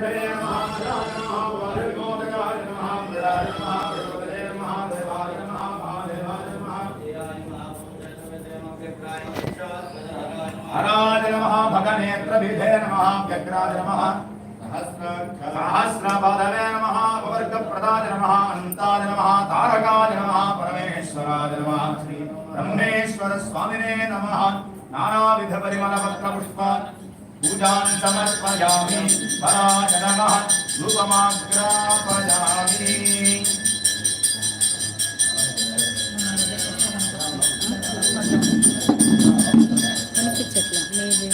నందవరకరే నమః రాయ నమః వాయుమోదకాయ నమః ప్రదాయ నమః భగవతే నమః దేవాయ నమః మహాదేవాయ నమః హరాయ నమః భగనేత్రభిధే నమః వ్యగ్రాయ నమః సహస్రపాదవే నమః ఉపవర్గప్రదాయ నమః అనంతాయ నమః తారకాయ నమః పరమేశ్వరాయ నమః శ్రీ బ్రహ్మేశ్వర స్వామినే నమః నానావిధ పరిమళ పత్ర పుష్ప పూజాం సమర్పయామి పరాయ నమః రూపమాగ్రాపయామి కనిపించట్లా మీది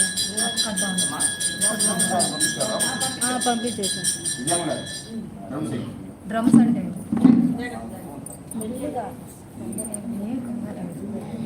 ఆ, పంపించేసాను డ్రమ్స్ అంటే మెల్లిగా ఏం కంగారు లేదు. నేను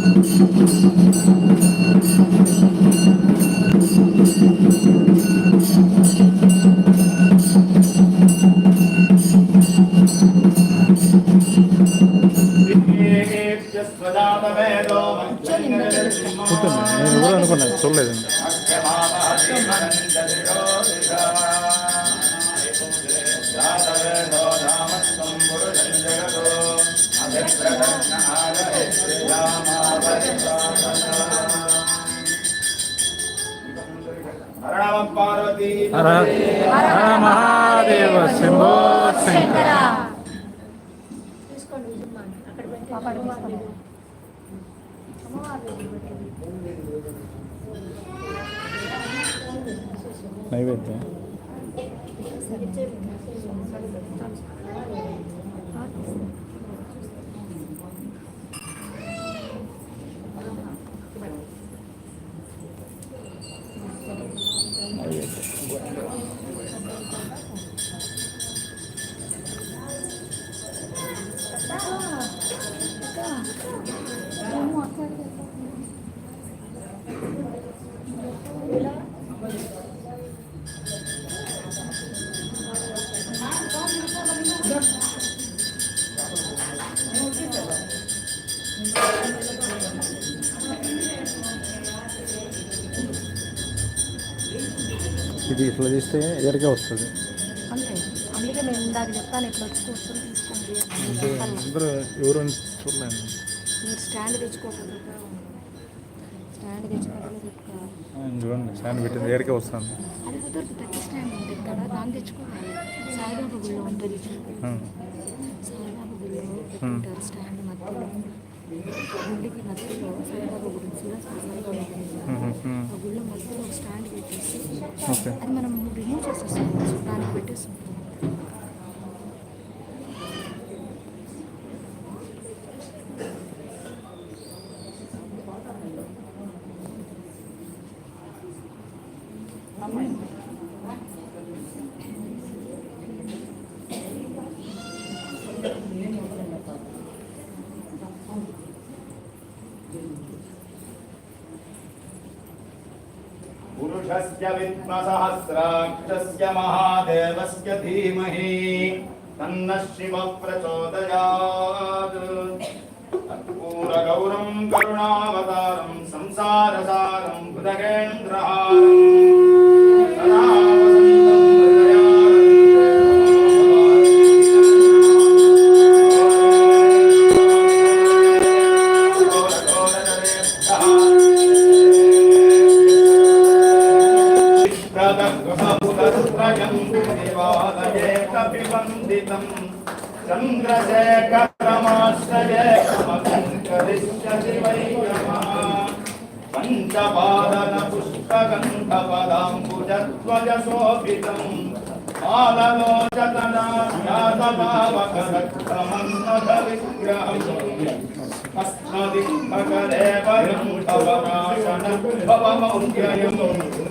పార్వతీ హర హర మహాదేవ శంభో శంకర పాపాడు తీసుకోండి. నైవేద్యం ఇది ఇట్లా తీస్తే ఎరగా వస్తుంది. అంతే. అందుకే నేను ఇందాక చెప్తాను ఇట్లా వచ్చి కూర్చొని తీసుకోండి అందరూ ఎవరు చూడలేను మీరు స్టాండ్ తెచ్చుకోకుండా స్టాండ్ తెచ్చుకోకుండా చూడండి ఫ్యాన్ పెట్టింది ఎరగా వస్తుంది. అది కుదరదు పెద్ద స్టాండ్ ఉంటుంది కదా దాన్ని తెచ్చుకోవాలి. సాయిబాబా గుళ్ళో ఉంటుంది. ఆ. సాయిబాబా గుళ్ళో పెట్టుకుంటారు స్టాండ్ మధ్యలో. గుడికి మధ్యలో సాయిబాబా గుడి ఆ గుళ్ళో మధ్యలో ఒక స్టాండ్ పెట్టేసి అది మనం రిమూవ్ చేసేసుకోవచ్చు దానికి పెట్టేసి रुद्रस्य विद्मसहस्राक्षस्य महादेवस्य धीमहि। तन्नः शिवः प्रचोदयात् कर्पूरगौरम् करुणावतारम् संसारसारम् हृदयेण देवालये कपिवन्दितम् चन्द्रशेखरमाश्रये कमकङ्करिष्यति वै नमः पञ्चपादनपुष्पगन्धपदाम्बुजध्वजशोभितम् आललोचनायातभावकरक्रमन्नभविग्रहम् अस्मदिम्भकरे वयम् भवकाशनभवमौल्ययम्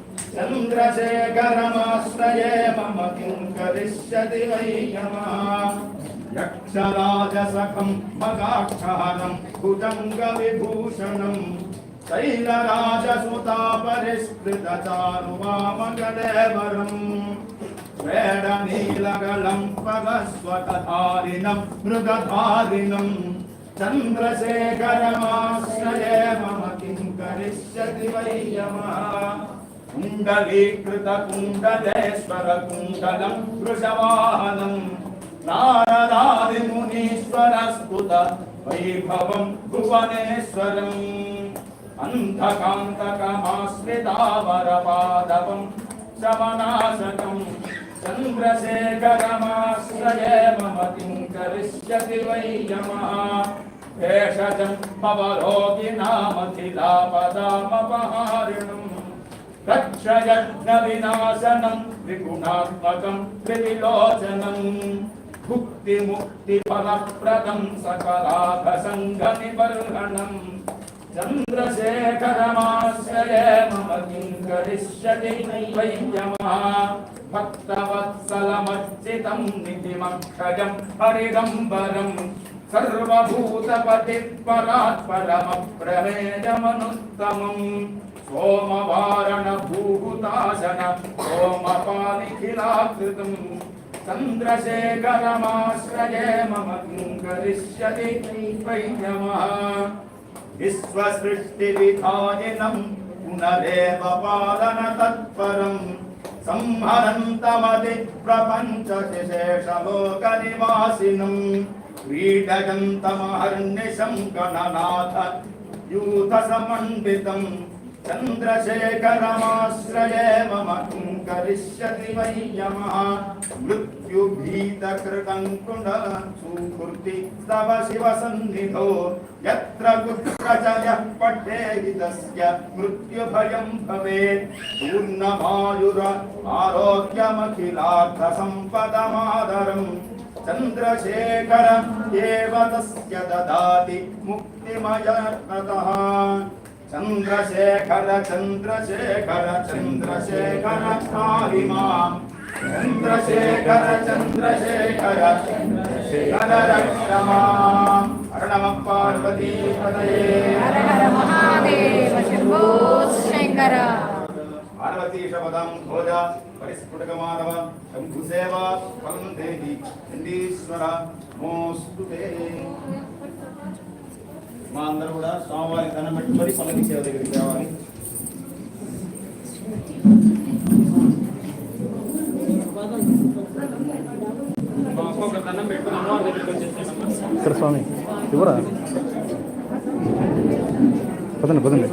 चन्द्रशेखरमाश्रये मम किं करिष्यति वै यमः यक्षराजसखं मगाक्षहनं भुजङ्गविभूषणम् शैलराजसुतापरिष्कृतचारुवामकदेवरम् वेडनीलगलं पगस्वतधारिणं मृगधारिणम् चन्द्रशेखरमाश्रये मम किं करिष्यति वै यमः कुण्डलीकृतकुण्डलेश्वरकुण्डलं वृषवाहनम् नारदादिमुनीश्वरस्तुत वैभवं भुवनेश्वरम् चन्द्रशेखरमाश्रये मम करिष्यति वै यमः भेषजं రక్షయజ్ఞవినాశనం విగుణాత్మకం విలోచనం భుక్తి ముక్తి ఫలప్రదం సకలాభ సంగ నిబర్హణం చంద్రశేఖరమాశ్రయ మమ కింకరిష్యతి వైద్యమా భక్తవత్సలమర్చితం నిధిమక్షయం హరిగంబరం సర్వభూతపతి పరాత్పరమ ప్రమేయమనుత్తమం సోమవారణ భూభుతాసన సోమపాలిఖిలాకృతం. చంద్రశేఖరమాశ్రయే మమం కరిష్యతి వైద్యమః విశ్వసృష్టివిధాయినం పునరేవ పాలన తత్పరం సంహరంతమతి ప్రపంచశేషలోకనివాసినం. క్రీడగంతమహర్నిశం గణనాథ యూథ సమన్వితం. చంద్రశేఖరమాశ్రయే మమ కరిష్యతి వై యమ. మృత్యుభీతకృతం కుండ సుకృతి తవ శివ సన్నిధో. యత్ర కుత్ర చ యః పఠేది తస్య మృత్యుభయం భవేత్. పూర్ణమాయుర ఆరోగ్యమఖిలార్థ సంపదమాదరం చంద్రశేఖర ఏవ తస్య దదాతి ముక్తిమయ చంద్రశేఖర చంద్రశేఖర చంద్రశేఖర స్వామి చంద్రశేఖర చంద్రశేఖర చంద్రశేఖర రక్షమా హర నమ పదయే మహాదేవ శంభో శంకర చండీశ్వర మోస్తు మా అందరూ కూడా స్వామివారి దండం పెట్టుకొని పల్లకి సేవ దగ్గరికి రావాలి. ఇక్కడ స్వామి ఇవ్వరా? పదండి పదండి.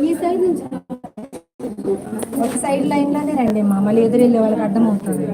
ఈ సైడ్ నుంచి. ఒక సైడ్ లైన్లోనే రండి మా మళ్ళీ ఎదురు వెళ్ళే వాళ్ళకి అర్థం అవుతుంది